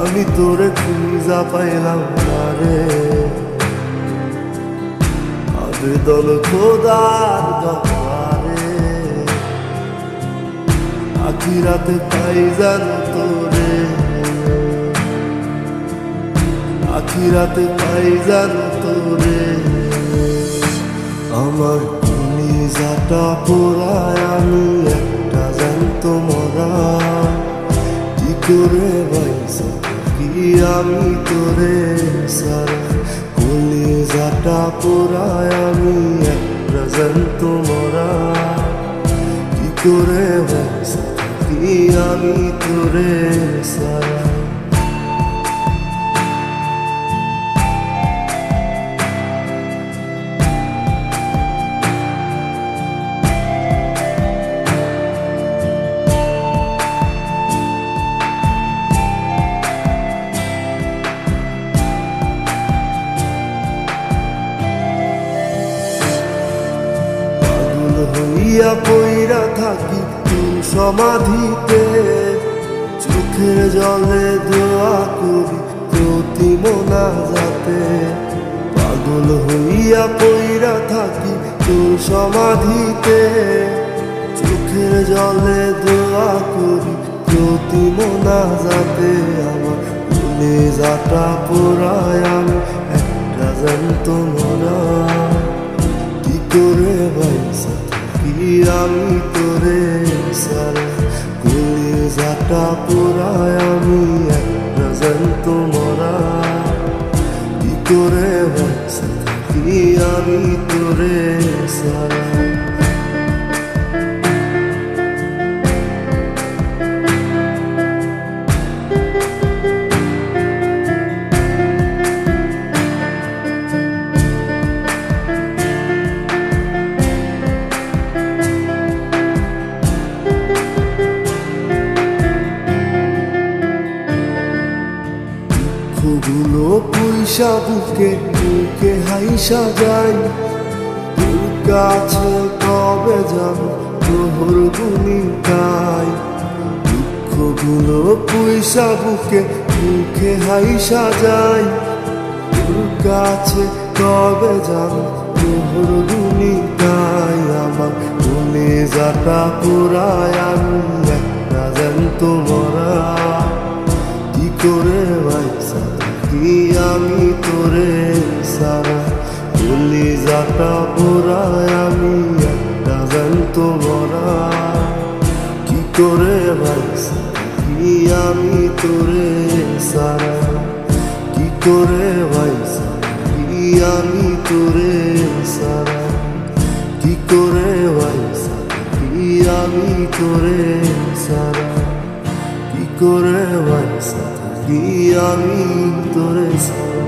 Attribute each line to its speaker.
Speaker 1: আমি তোরে খুঁজা পাইলাম না রে। আমি আবেদন খোদার দরবারে। আখিরাতে পাই জানো তোরে। আখিরাতে পাই জানো তোরে। আমার নিজাটা পোড়ায় আমি একটা জানত মরা। কি করে বাইসা কি আমি তোরে সারা কলিজাটা পোড়ায় আমি এক জানত মরা কি করে আমি তোরে সারা হইয়া পইরা থাকি তুই সমাধিতে। চোখের জলে দোয়া করি প্রতি মোনা যাতে। পাগল হইয়া পইরা থাকি তুই সমাধিতে। চোখের জলে দোয়া করি প্রতি মোনা যাতে। আমার ভুলে যাটা পোড়ায় একটা জানত মরা কি করে কি আমি তোরে সারা কুলি যাটা পুরায় আমি এক জানত তোমরা। কি করে কি আমি তোরে সারা পয়সা বুকে বুকে হাইসা যাই তোর কাছে কবে যাব তোর গুনি গাই দুঃখগুলো পয়সা বুকে বুকে হাইসা যাই তোর কাছে কবে যাব তোর গুনি গাই আমার মনে যাটা পুরায় আমি একটা জানত মরা। কি করে যাটা পোড়ায় আমি একটা কি করে কি আমি তোরে সারা? কি করে কি আমি তোরে সারা? কি করে কি আমি তোরে সারা? কি করে কি আমি তোরে সারা?